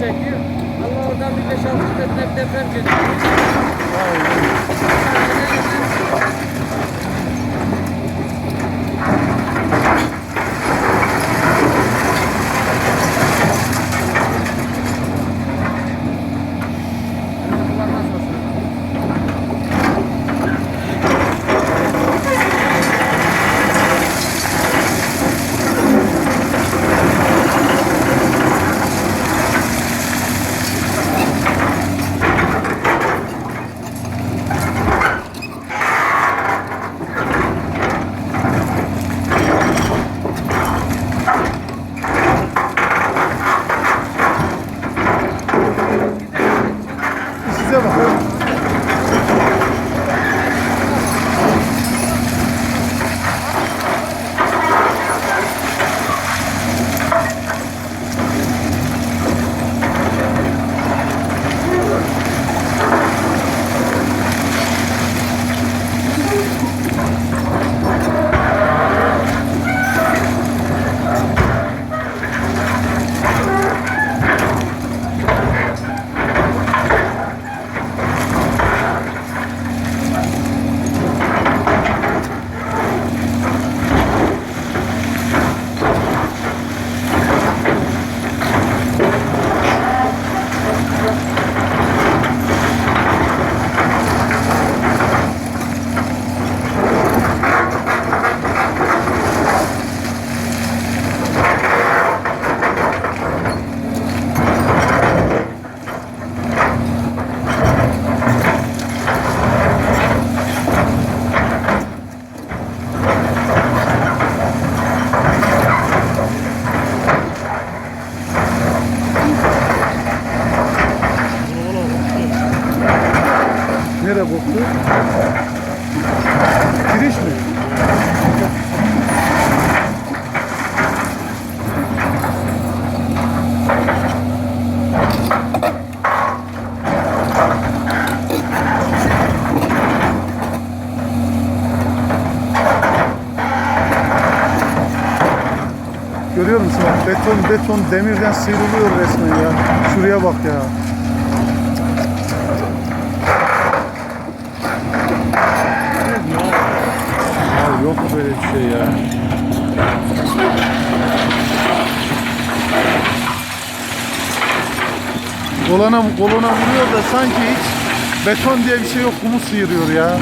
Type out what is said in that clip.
çekiyor. Allah oradan bir 5-6 şiddetinde bir deprem geliyor. Все, bakın. Nereye koktu? Giriş mi? Görüyor musun beton beton demirden sıyrılıyor resmen ya. Şuraya bak. Ya yok böyle bir şey ya. Kolana, kolana vuruyor da sanki hiç beton diye bir şey yok kumu sıyırıyor ya.